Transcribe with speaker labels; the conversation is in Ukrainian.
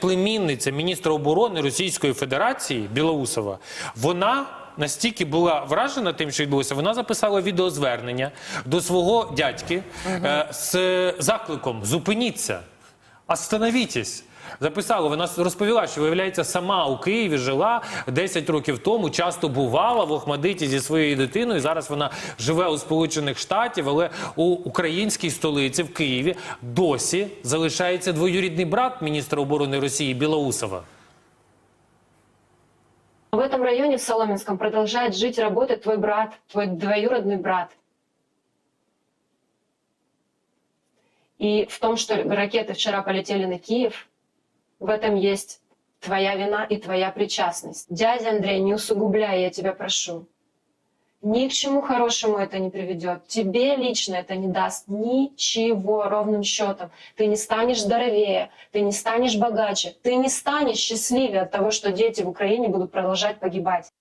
Speaker 1: племінниця міністра оборони Російської Федерації Білоусова, вона. Настільки була вражена тим, що відбулося, вона записала відеозвернення до свого дядьки е, з закликом Зупиніться, остановітесь Записала, вона розповіла, що виявляється, сама у Києві жила 10 років тому, часто бувала в Охмадиті зі своєю дитиною. Зараз вона живе у Сполучених Штатів, але у українській столиці в Києві досі залишається двоюрідний брат міністра оборони Росії Білоусова.
Speaker 2: В этом районе, в Соломенском, продолжает жить и работать твой брат, твой двоюродный брат. И в том, что ракеты вчера полетели на Киев, в этом есть твоя вина и твоя причастность. Дядя Андрей, не усугубляй, я тебя прошу. Ни к чему хорошему это не приведет. Тебе лично это не даст ничего ровным счетом. Ты не станешь здоровее, ты не станешь богаче, ты не станешь счастливее от того, что дети в Украине будут продолжать погибать.